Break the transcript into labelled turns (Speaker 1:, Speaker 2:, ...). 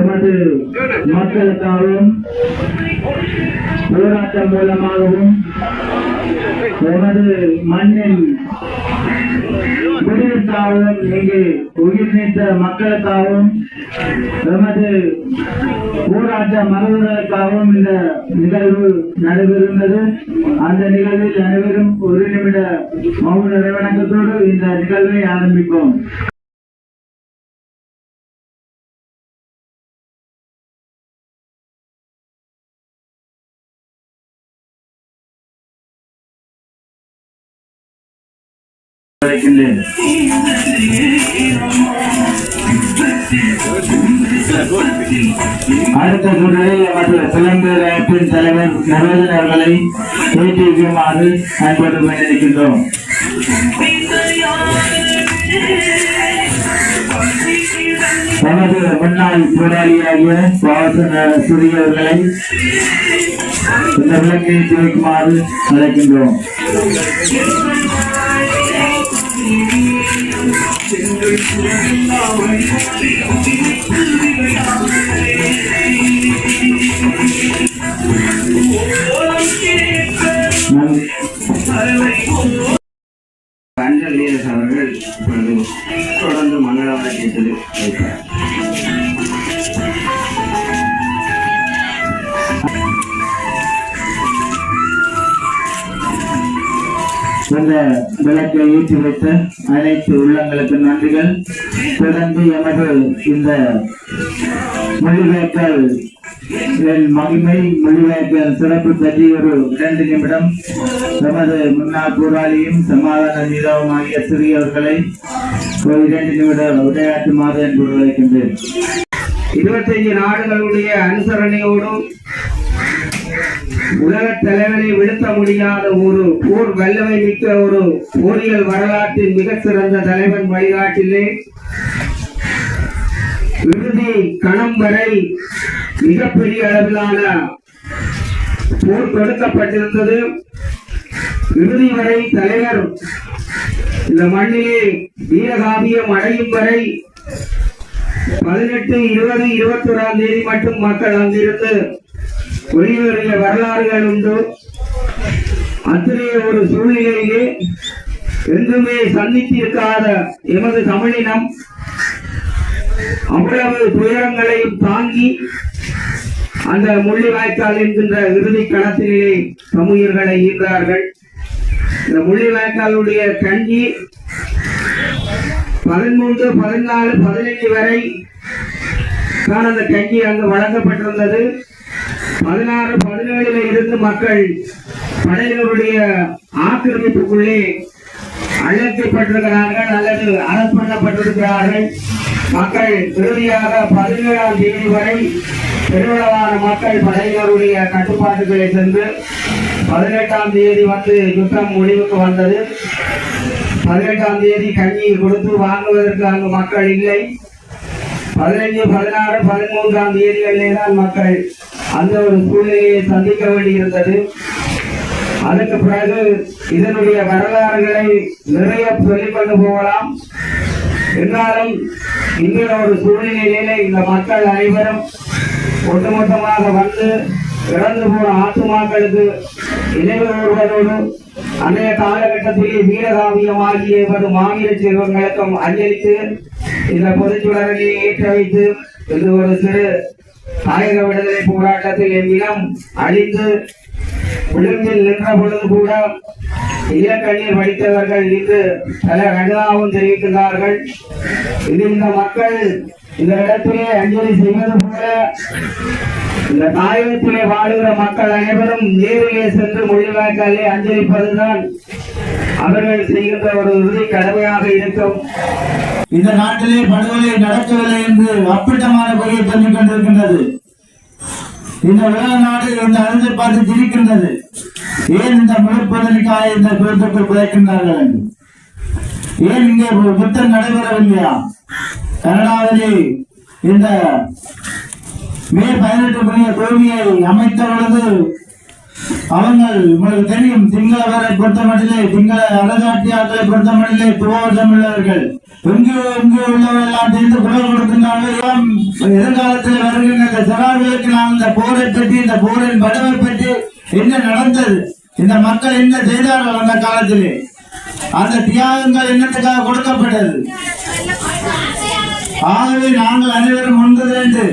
Speaker 1: எமது மக்களுக்காகவும் போராட்டம் மூலமாகவும் எமது மண்ணின் குடியிருக்காகவும் இங்கு உயிர் நீத்த மக்களுக்காகவும் எமது போராட்ட மரபுகளுக்காகவும் இந்த நிகழ்வு நடைபெறுகிறது. அந்த நிகழ்வில் அனைவரும் ஒரு நிமிட மௌன வணக்கத்தோடு இந்த நிகழ்வை ஆரம்பிப்போம். அழைக்கின்றேன். அடுத்த தொடரில் எமது புலம்பெயர் அமைப்பின் தலைவர் நரோஜன் அவர்களை பேட்டி வைக்குமாறு அன்போடு வேண்டியிருக்கின்றோம். நமது முன்னாள் போராளியாகிய வாசன சூரிய அவர்களை இந்த விளக்கை துவைக்குமாறு அழைக்கின்றோம்.
Speaker 2: அஞ்சல் நீரஸ் அவர்கள் இப்பொழுது தொடர்ந்து மங்கள கேட்டது வைப்பார்
Speaker 1: சிறந்த விளக்கை ஏற்றி வைத்த அனைத்து உள்ளங்களுக்கு நன்றிகள். தொடர்ந்து எமது இந்த மொழிபெயர்த்தல் மகிமை மொழிபெயர்த்தல் சிறப்பு பற்றி ஒரு இரண்டு நிமிடம் எமது முன்னாள் போராளியும் சமாதான நீதாவும் ஆகிய சிறியவர்களை ஒரு இரண்டு நிமிட உரையாற்றுமாறு என்று அழைக்கின்றேன்
Speaker 2: இருபத்தைந்து நாடுகளுடைய அனுசரணையோடும் உலக தலைவரை வீழ்த்த முடியாத ஒரு போர் வல்லமை மிக்க ஒரு போரியல் வரலாற்றின் மிக சிறந்த தலைவன் வழிகாட்டிலே இறுதி கணம் வரை மிகப்பெரிய அளவிலான போர் தொடுக்கப்பட்டிருந்தது. இறுதி வரை தலைவர் இந்த மண்ணிலே வீரகாவியம் அடையும் வரை பதினெட்டு இருபது இருபத்தி ஓராம் தேதி மட்டும் மக்கள் அங்கிருந்து வெளியேறிய வரலாறுகள் உண்டு. அத்தகைய ஒரு சூழ்நிலையிலே என்றுமே சந்தித்திருக்காத எமது தமிழினம் அவ்வளவு துயரங்களையும் தாங்கி அந்த முள்ளிவாய்க்கால் என்கின்ற இறுதி களத்திலே சமூகர்களை ஈர்ந்தார்கள் இந்த முள்ளிவாய்க்காலுடைய கஞ்சி பதிமூன்று பதினாலு பதினைஞ்சு வரை தான் அந்த கஞ்சி அங்கு வழங்கப்பட்டிருந்தது. பதினாறு பதினேழுல இருந்து மக்கள் படையினருடைய ஆக்கிரமிப்புக்குள்ளே அழைக்கப்பட்டிருக்கிறார்கள் அல்லது அரசு பண்ணப்பட்டிருக்கிறார்கள். மக்கள் இறுதியாக பதினேழாம் தேதி வரை பெருமளவான மக்கள் படையினருடைய கட்டுப்பாட்டுகளை சென்று பதினெட்டாம் தேதி வந்து யுத்தம் முடிவுக்கு வந்தது. பதினெட்டாம் தேதி கஞ்சி கொடுத்து வாங்குவதற்கு அங்கு மக்கள் இல்லை. பதினைஞ்சு பதினாறு பதிமூன்றாம் தேதிகளிலே தான் மக்கள் அந்த ஒரு சூழ்நிலையை சந்திக்க வேண்டியிருந்தது. அதற்கு பிறகு இதனுடைய வரலாறுகளை நிறைய சொல்லிக் கொண்டு போகலாம். என்றாலும் இந்த ஒரு சூழ்நிலையிலே இந்த மக்கள் அனைவரும் ஒட்டுமொத்தமாக வந்து இறந்து போன ஆத்துமாக்களுக்கு நினைவு கூறுவதோடு அன்றைய காலகட்டத்திலே வீரகாவியமாகிய இவர் மாநில செல்வங்களுக்கும் அஞ்சலித்து இந்த பொதுச்சுடரிலே ஏற்ற வைத்து இது ஒரு சிறு ஆயுத விடுதலை போராட்டத்தில் என் அழிந்து விளிம்பில் நின்ற பொழுது கூட ஈழக்கண்ணீர் வடித்தவர்கள் இன்று பல கண்டனாவும் தெரிவிக்கின்றார்கள். இது இந்த மக்கள் இந்த இடத்திலே அஞ்சலி செய்வது போல இந்த தாயகத்திலே வாழுகிற மக்கள் அனைவரும் நேரிலே சென்று மொழிவாய்க்காலே அஞ்சலிப்பதுதான் அவர்கள் செய்கின்ற ஒரு உறுதி கடமையாக இருக்கும்.
Speaker 1: இந்த நாட்டிலே படுகொலை நடக்கவில்லை என்று அப்பிட்டமான பொய்யை சொல்லிக் கொண்டிருக்கின்றது. இந்த உலக நாடு இந்த அழுதை பார்த்து திரிக்கின்றது ஏன் இந்த முழுப்பதற்காக இந்த குளத்துக்குள் புதைக்கின்றார்கள் என்று? ஏன் இங்கே புத்தம் நடைபெறவில்லையா? கனடாவிலே இந்த மே பதினெட்டு மணிய தோல்வியை அமைத்த பொழுது அவங்கள் உங்களுக்கு தெரியும் திங்களவரை பொறுத்தமட்டிலே திங்கள அரசாட்சியாக்களை பொறுத்தமட்டிலே துவோசம் தமிழர்கள் எங்கு எங்கு உள்ளவர்கள் தெரிந்து சேர்ந்து குரல் கொடுக்கின்றார்கள். எல்லாம் எதிர்காலத்தில் வருகின்ற இந்த சிறார்களுக்கு நாம் இந்த போரை பற்றி இந்த போரின் படவை பற்றி என்ன நடந்தது? இந்த மக்கள் என்ன செய்தார்கள் அந்த காலத்திலே? அந்த தியாகங்கள் என்னத்துக்காக கொடுக்கப்பட்டது? ஆகவே நாங்கள் அனைவரும் ஒன்று என்று